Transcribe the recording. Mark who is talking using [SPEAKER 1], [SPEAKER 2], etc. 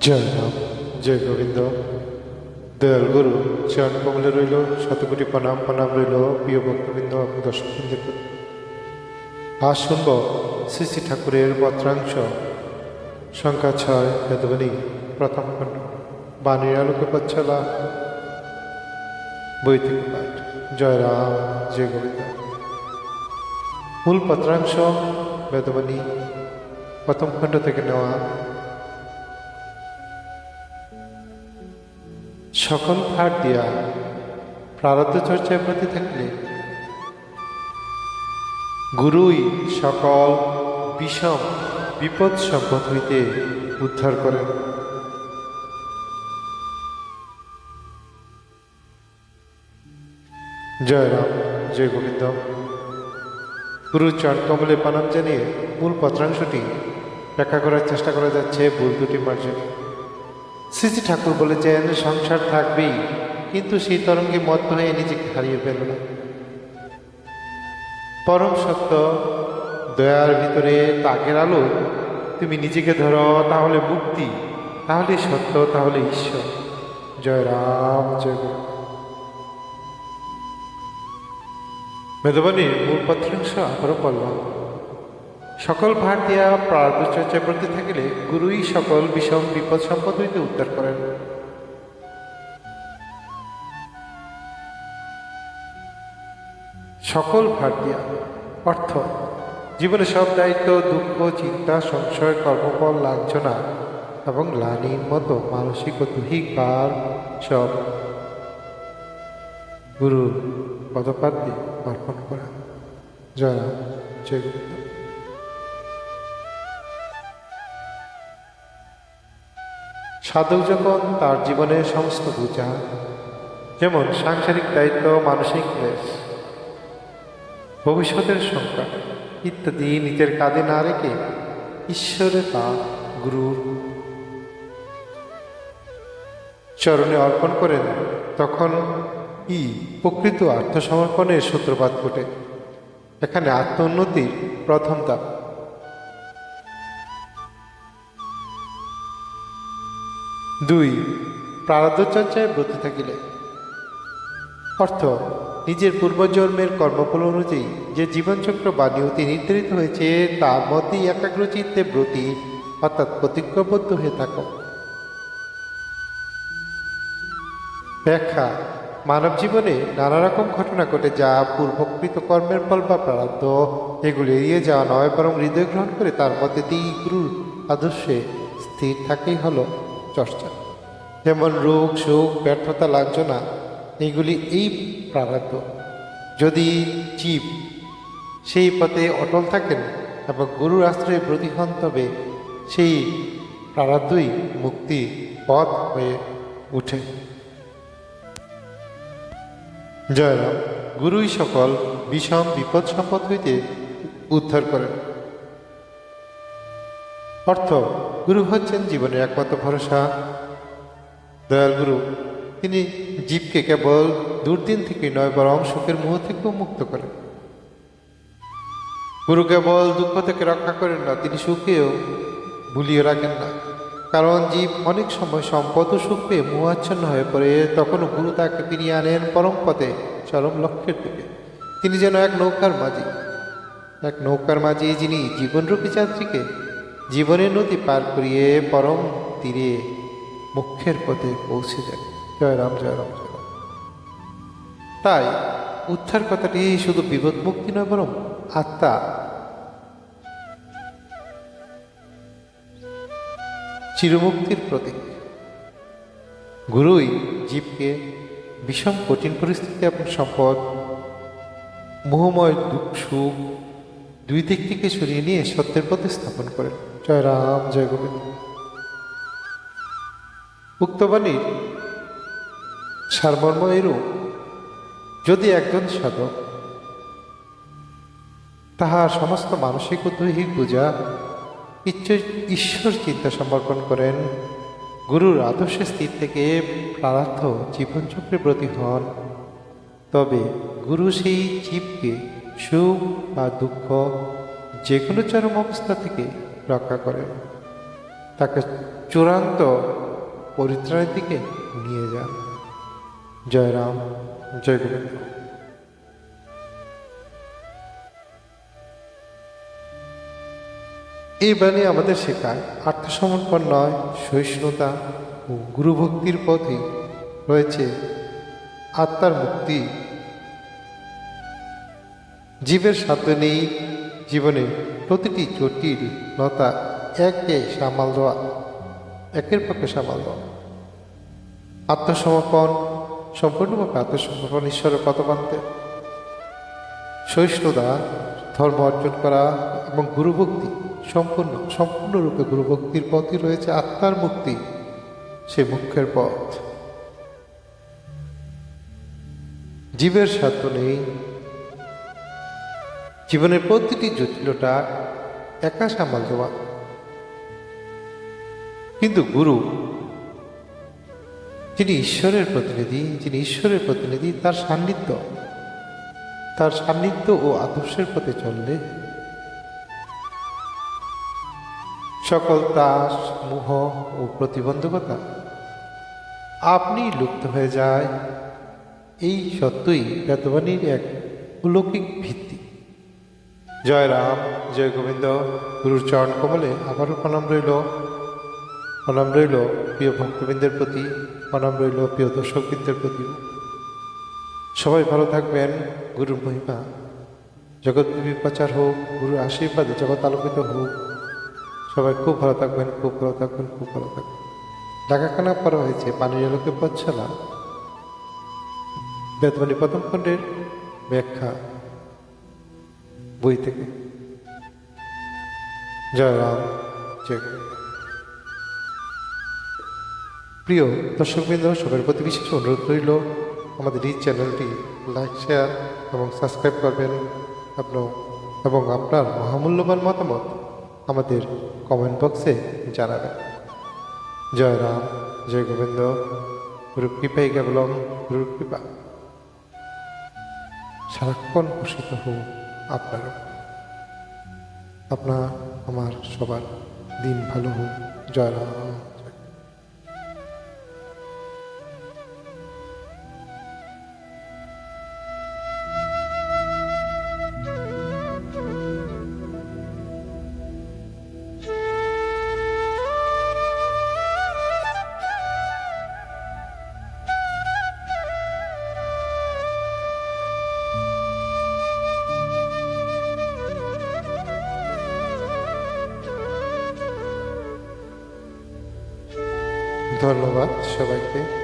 [SPEAKER 1] জয় রাম জয় গোবিন্দ। দয়াল গুরু চরণ কমলে রইল, শতকোটি প্রণাম প্রণাম রইল, প্রিয় ভক্তবৃন্দ দর্শকবৃন্দের প্রতি। আজ শুনব শ্রী শ্রী ঠাকুরের পত্রাংশ, সংখ্যা ছয় বেদবনী প্রথম খণ্ড, বাণীর আলোকে পচ্ছলা বই থেকে পাঠ। জয় রাম, জয় গোবিন্দ। মূল পত্রাংশ বেদবনী প্রথম খণ্ড থেকে নেওয়া সকল ভার দিয়া প্রারব্ধ চর্চায় প্রতি থাকলে গুরুই সকল বিষম বিপদ সম্পদ হইতে উদ্ধার করেন। জয় রাম, জয় গোবিন্দ। গুরু চরণ কমলে প্রণাম জানিয়ে মূল পত্রাংশটি ব্যাখ্যা করার চেষ্টা করা যাচ্ছে ভুল দুটি মার্জনে। শ্রীজি ঠাকুর বলেছেন, সংসার থাকবেই, কিন্তু সেই তরঙ্গে মত হয়ে নিজেকে হারিয়ে ফেল না। পরম সত্য, দয়ার ভিতরে তাকের আলো, তুমি নিজেকে ধরো, তাহলে মুক্তি, তাহলে সত্য, তাহলে ঈশ্বর। জয় রাম, জয় গুরু মেধবানীর মূল পত্রাংশ, আবারও পড়লাম। সকল ভার দিয়া প্রার্থ চর্চায় প্রতি থাকিলে গুরুই সকল বিষম বিপদ সম্পদ হইতে উদ্ধার করেন। সকল ভার দিয়া অর্থ, জীবনে সব দায়িত্ব, দুঃখ, চিন্তা, সংশয়, কর্মফল, লাঞ্ছনা এবং লানির মতো মানসিক ও দৈহিক ভার সব গুরু পদপাদ্যে অর্পণ করা জয় জয় সাধক যখন তার জীবনের সমস্ত বোঝা যেমন সাংসারিক দায়িত্ব, মানসিক ক্লেশ, ভবিষ্যতের সংখ্যা ইত্যাদি নিজের কাঁধে না রেখে ঈশ্বরে তা গুরুর চরণে অর্পণ করেন, তখন ই প্রকৃত আত্মসমর্পণের সূত্রপাত ঘটে। এখানে আত্ম উন্নতির প্রথম ধাপ। দুই প্রারব্ধ চর্চায় ব্রত থাকিলে। অর্থ, নিজের পূর্বজন্মের কর্মফল অনুযায়ী যে জীবনচক্র বা নিয়তি নির্ধারিত হয়েছে তার মধ্যেই একাগ্র চিত্তে ব্রতী, অর্থাৎ প্রতিজ্ঞাবদ্ধ হয়ে থাকো। ব্যাখ্যা, মানব জীবনে নানা রকম ঘটনা ঘটে যা পূর্বকৃত কর্মের ফল বা প্রারব্ধ। এগুলি এড়িয়ে যাওয়া নয়, বরং হৃদয় গ্রহণ করে তার মধ্যে দিয়ে গুরুর আদর্শে স্থির থাকেই হলো। চর্চা। যেমন রোগ সুখ ব্যর্থতা, লাঞ্ছনা এইগুলি এই প্রারব্ধ। যদি জীব সেই পথে অটল থাকেন এবং গুরুর আশ্রয়ে ব্রতী হন, তবে সেই প্রারব্ধই মুক্তি পথ হয়ে উঠে। জয়রাম গুরুই সকল বিষম বিপদ সম্পদ হইতে উদ্ধার করেন। অর্থ, গুরু হচ্ছেন জীবনের একমাত্র ভরসা। দয়াল গুরু, তিনি জীবকে কেবল দুর্দিন থেকে নয়, বরং সুখের মুহ থেকেও মুক্ত করেন। গুরু কেবল দুঃখ থেকে রক্ষা করেন না, তিনি সুখেও ভুলিয়ে রাখেন না। কারণ জীব অনেক সময় সম্পদ ও সুখ পেয়ে মোহাচ্ছন্ন হয়ে পড়ে, তখনও গুরু তাকে ফিরিয়ে আনেন পরম পথে চরম লক্ষ্যের দিকে। তিনি যেন এক নৌকার মাঝি, এক নৌকার মাঝি যিনি জীবনরূপী যাত্রীকে জীবনের নদী পার করিয়ে পরম তীরে মুখ্যের পথে পৌঁছে দেন জয় রাম জয় রাম জয় রাম। তাই উদ্ধার কথাটি শুধু বিপদ মুক্তি নয়, বরং আত্মা। চিরমুক্তির প্রতীক। গুরুই জীবকে বিষম কঠিন পরিস্থিতি এবং সম্পদ, মোহময় দুঃখ, সুখ দুই দিক থেকে সরিয়ে নিয়ে সত্যের পথে স্থাপন করেন। জয় রাম, জয় গোবিন্দ। উক্তবাণীর সারমর্ম এরূপ যদি একজন সাধক তাহার সমস্ত মানসিক ও দৈহিক পূজা ঈশ্বর চিন্তা সমর্পণ করেন, গুরুর আদর্শে স্থির থেকে প্রারার্থ জীবনচক্রে ব্রতী হন, তবে গুরু সেই জীবকে সুখ বা দুঃখ যে কোনো চরম অবস্থা থেকে রক্ষা করেন। তাকে চূড়ান্ত পরিত্রাণের দিকে নিয়ে যান। জয় রাম, জয় গোবিন্দ। এই বাণী আমাদের শেখায় আত্মসমর্পণ নয়, সহিষ্ণুতা ও গুরুভক্তির পথে রয়েছে আত্মার মুক্তি জীবের সাথে নেই জীবনে প্রতিটি জটিল লতা একে সামাল দেওয়া, একের পক্ষে সামাল দেওয়া। আত্মসমর্পণ, সম্পূর্ণভাবে আত্মসমর্পণ ঈশ্বরের পথ মানতে। সহিষ্ণুতা, ধর্ম অর্জন করা এবং গুরুভক্তি, সম্পূর্ণ, সম্পূর্ণরূপে গুরুভক্তির পথই রয়েছে আত্মার মুক্তি, সে মুখ্যের পথ। জীবের স্বার্থ নেই জীবনের প্রতিটি জটিলতা একা সামাল দেওয়া। কিন্তু গুরু, যিনি ঈশ্বরের প্রতিনিধি, যিনি ঈশ্বরের প্রতিনিধি, তার সান্নিধ্য তার সান্নিধ্য ও আদর্শের পথে চললে সকল তাস মোহ ও প্রতিবন্ধকতা আপনি লুপ্ত হয়ে যায়। এই সত্যই বেতবাণীর এক অলৌকিক ভিত্তি। জয় রাম, জয় গোবিন্দ। গুরুর চরণ কমলে আবারও প্রণাম রইল। প্রণাম রইল প্রিয় ভক্তবৃন্দের প্রতি, প্রণাম রইল প্রিয় দর্শকবৃন্দের প্রতি। সবাই ভালো থাকবেন, গুরুর মহিমা। জগৎ প্রচার হোক, গুরুর আশীর্বাদে জগৎ আলোকিত হোক। সবাই খুব ভালো থাকবেন, খুব ভালো থাকবেন, খুব ভালো থাকবেন। ডাকাখানা করা হয়েছে পানীয় লোকে পচ্ছলা বেদবাণী প্রথম খণ্ডের ব্যাখ্যা। বই থেকে। জয় রাম, জয়। প্রিয় দর্শকবৃন্দ সবার প্রতি বিশেষ অনুরোধ রইল, আমাদের এই চ্যানেলটি লাইক, শেয়ার এবং সাবস্ক্রাইব করবেন আপনার এবং আপনার মহামূল্যবান মতামত আমাদের কমেন্ট বক্সে জানাবেন। জয় রাম, জয় গোবিন্দ গুরু কৃপাই কেবলম গুরু কৃপা। সারাক্ষণ ভূষিত হোক। আপনারও। আপনার আমার সবার দিন ভালো হোক। জয় রাম। ধন্যবাদ সবাইকে